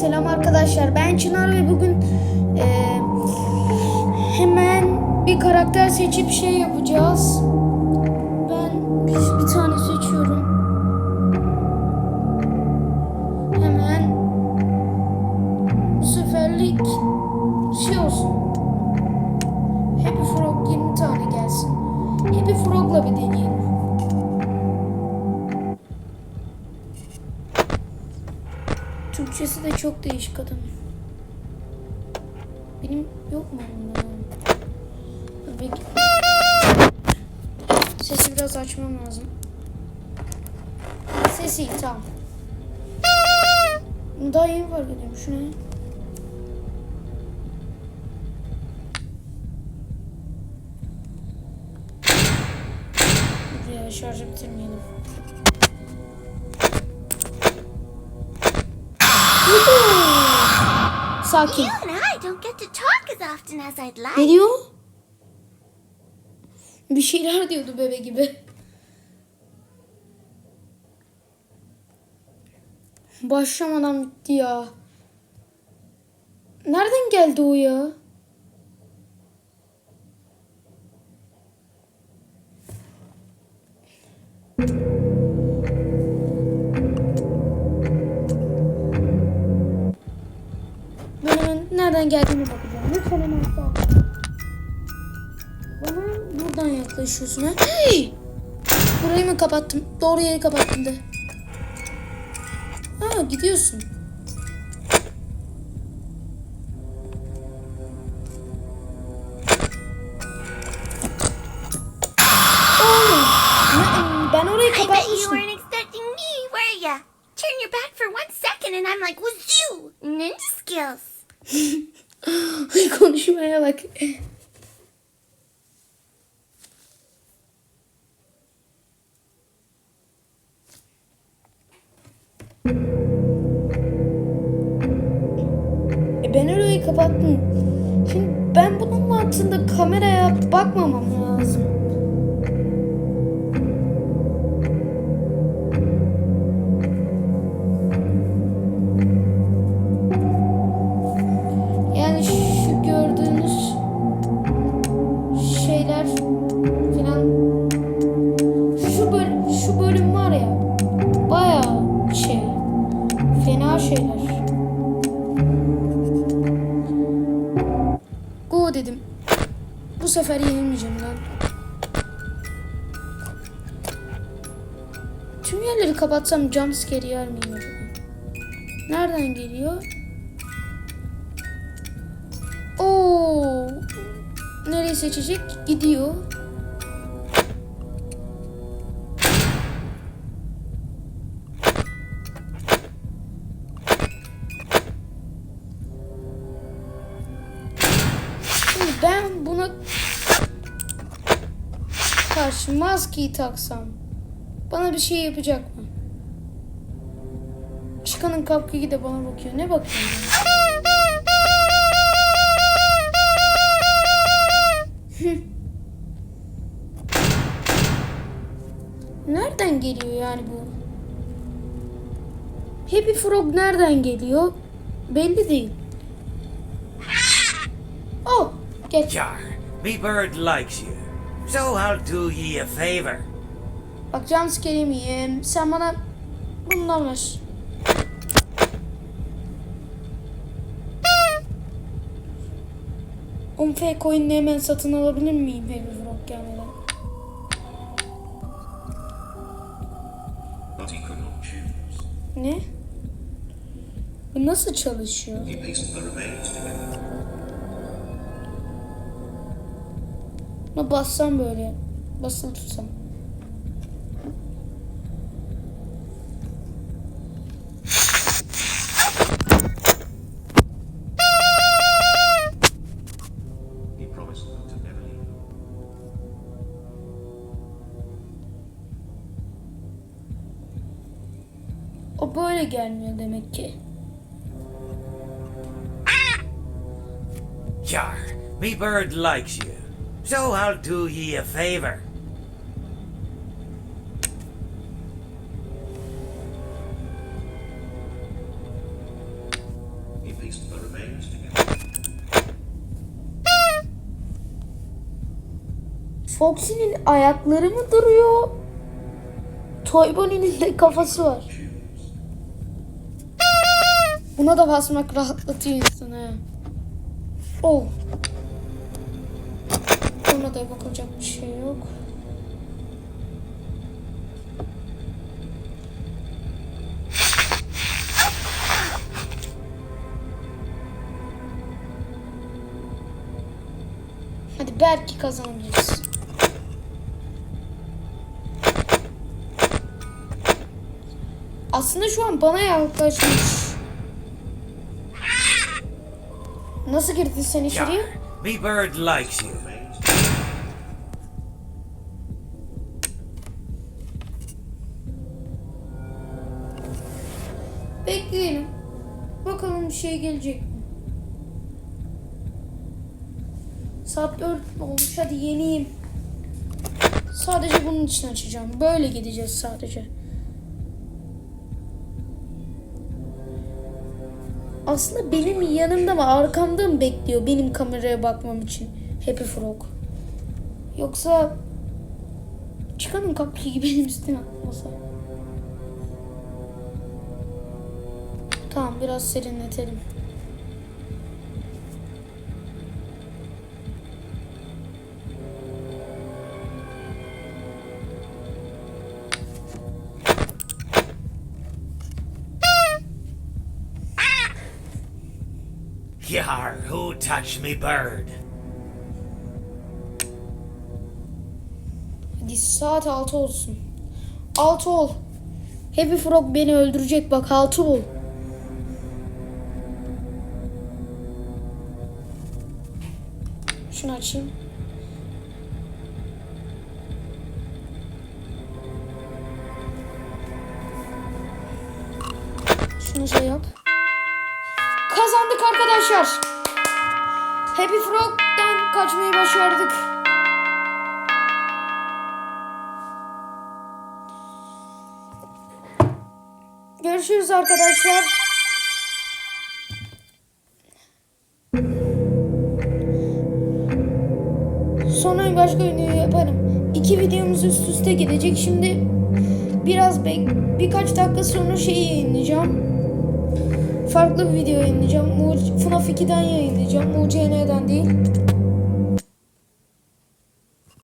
selam arkadaşlar. Ben Çınar ve bugün eee, hemen bir karakter seçip şey yapacağız. Ben bir tane seçiyorum. Türkçesi de çok değişik adam. Benim yok mu bekle. Sesi biraz açmam lazım. Sesi tamam. Daha yeni fark ediyorum. Şu ne? Dur ya şarjı bitirmeyelim. Like. Ne diyor? Bir şeyler diyordu bebe gibi. Başlamadan bitti ya. Nereden geldi o ya? Nereden geldiğine bakacağım. Lütfen hemen sağ. Bana buradan yaklaşıyorsun ha. Hey! Burayı mı kapattım? Doğru yeri kapattım de. Ha gidiyorsun. Ben orayı kapatmıştım. Turn your back for one second and I'm like, wazoo! Ninja skills. Konuşmaya bak. E ben orayı kapattım. Şimdi ben bunun mantığında kameraya bakmamam lazım. Sefer yenilmeyeceğim lan. Tüm yerleri kapatsam jumpscare yer miyim acaba? Nereden geliyor? Oo. Nereyi seçecek? Gidiyor. Ben buna karşı maskeyi taksam bana bir şey yapacak mı? Çıkanın kapkıyı da bana bakıyor. Ne bakıyor? Nereden geliyor yani bu? Happy Frog nereden geliyor? Belli değil. Oh, geç. Jar, me bird likes you, so I'll do ye a favor. Bak jumpscare yemeyeyim. Sen bana bundan ver. Umfe coin'ini hemen satın alabilir miyim Happy Frog gelmeden? Ne? Bu nasıl çalışıyor? Buna bassam böyle. Basılı tutsam. O böyle gelmiyor demek ki. Jar, me bird likes you, so I'll do ye a favor. pieced the remains together. Foxy'nin ayakları mı duruyor? Toy Bonnie'nin de kafası var. Buna da basmak rahatlatıyor insanı. Oh. Ona da bakacak bir şey yok. Hadi belki kazanabiliriz. Aslında şu an bana yaklaşmış. Nasıl girdin sen içeriye? Me bird likes you. Bekleyelim. Bakalım bir şey gelecek mi? Saat 4 olmuş hadi yeniyim. Sadece bunun için açacağım. Böyle gideceğiz sadece. Aslında benim yanımda mı arkamda mı bekliyor benim kameraya bakmam için Happy Frog? Yoksa çıkanın kapıyı benim üstüme atmasa. Tamam biraz serinletelim. Yar, who touched me bird? Hadi saat 6 olsun. 6 ol. Happy Frog beni öldürecek bak 6 ol. Şunu açayım. Şunu şey yap. Kazandık arkadaşlar. Happy Frog'dan kaçmayı başardık. Görüşürüz arkadaşlar. Sonra başka video yaparım. İki videomuz üst üste gidecek. Şimdi biraz bek birkaç dakika sonra şeyi yayınlayacağım. Farklı bir video yayınlayacağım. FNAF 2'den yayınlayacağım. MUCN'den değil.